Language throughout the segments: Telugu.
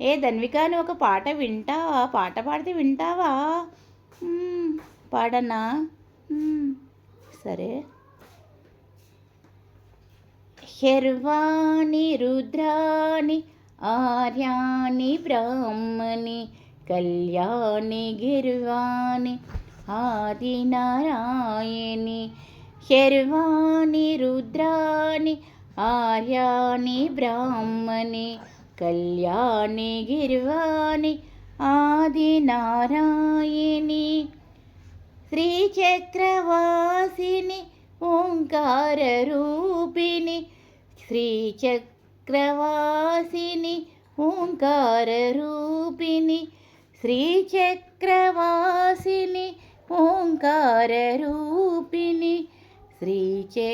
ఏ ధన్విక నువ్వు ఒక పాట వింటావా పాట పాడితే వింటావా? పాడనా సరే. శర్వాణి రుద్రాణి ఆర్యాణి బ్రాహ్మణి కళ్యాణి గిర్వాణి ఆదినారాయణి హెర్వాణి రుద్రాణి ఆర్యాణి బ్రాహ్మణి కళ్యాణి గిర్వాణి ఆదినారాయణి శ్రీచక్రవాసిని ఓంకార రూపిణి శ్రీచక్రవాసిని ఓంకార రూపిణి శ్రీచక్రవాసిని ఓంకార రూపిణి శ్రీచక్రవాసిని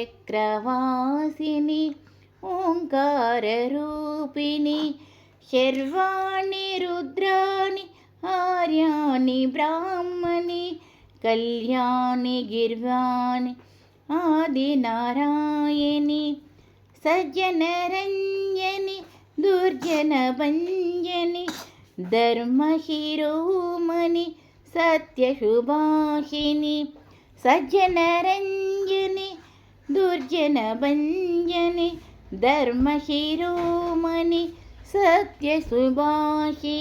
ఓంకారరూపిణి శర్వాణి రుద్రాణి ఆర్యాణి బ్రాహ్మణి కళ్యాణి గిర్వాణి ఆదినారాయణి సజ్జనరంజని దుర్జనభంజని ధర్మశిరోమణి సత్యశుభాషిణి సజ్జనరంజని దుర్జనభంజని धर्मशिरोमणि सत्यसुभाहि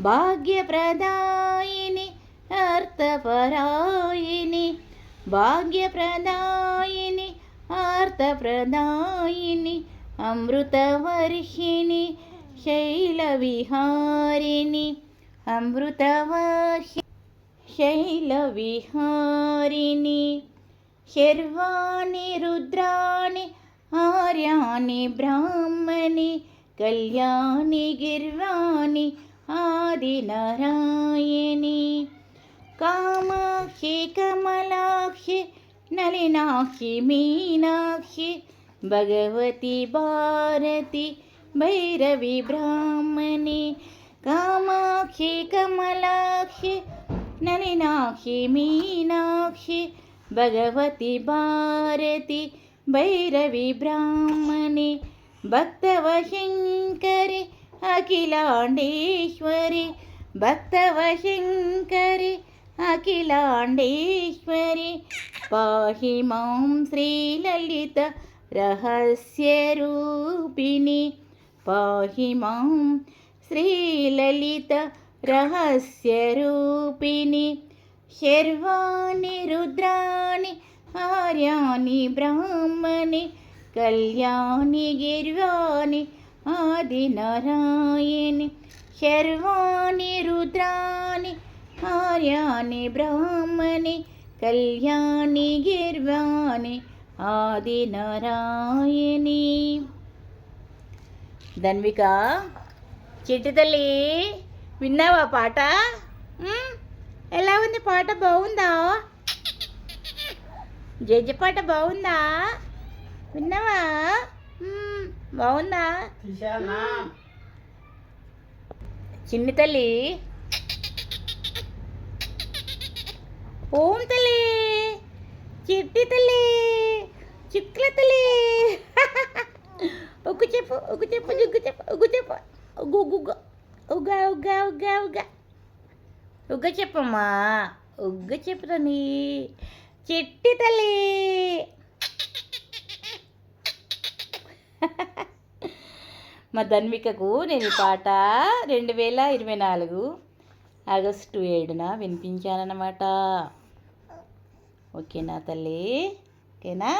भाग्यप्रदायिनि अर्थपरायिनि भाग्यप्रदायिनि अर्थप्रदायिनि अमृतवर्षिणि शैलविहारिणि अमृतवर्षि शैलविहारिणि शर्वाणि रुद्राणि आर्यानि ब्राह्मणि कल्याणि गिर्वाणि आदिनारायणि। कामाक्षी कमलाखे नलिनाखि मीनाक्षे भगवति भारति भैरवि ब्राह्मणि। कामाखी कमलाखी नलिनाखि मीनाक्षे भगवति भारति భైరవి బ్రాహ్మణి భక్తవశంకరి అఖిలాండేశ్వరి భక్తవశంకరి అఖిలాండేశ్వరి. పాహి మాం శ్రీలలిత రహస్యరూపిణి పాహి మాం శ్రీలలిత రహస్యరూపిణి శర్వాణి రుద్రాణి ఆర్యాణి బ్రాహ్మణి కళ్యాణి గిర్వాణి ఆదినారాయణి శర్వాణి రుద్రాణి ఆర్యాణి బ్రాహ్మణి కళ్యాణి గిర్వాణి ఆది నారాయణి. ధన్విక చిట్టి తల్లి విన్నావా పాట? ఎలా ఉంది పాట? బాగుందా? జడ్జ పాట బాగుందా? విన్నావా? బాగుందా? చిన్ని తల్లి. ఓం తల్లి. చిట్టి తల్లి. చుక్ల తల్లి. ఉగ్గు చెప్పు ఉగ్గు చెప్పు జుగ్గు చెప్పు ఉగ్గు చెప్పు. ఉగ్గు ఉగ్గు ఉగ్గు. ఉగ్గా ఉగ్గా ఉగ్గా చెప్పమ్మా. ఉగ్గ చెప్పుదని చిట్టి తల్లి. మా ధన్వికకు నేను ఈ పాట రెండు వేల ఇరవై నాలుగు ఆగస్టు ఏడున వినిపించానన్నమాట. ఓకేనా తల్లి? ఓకేనా?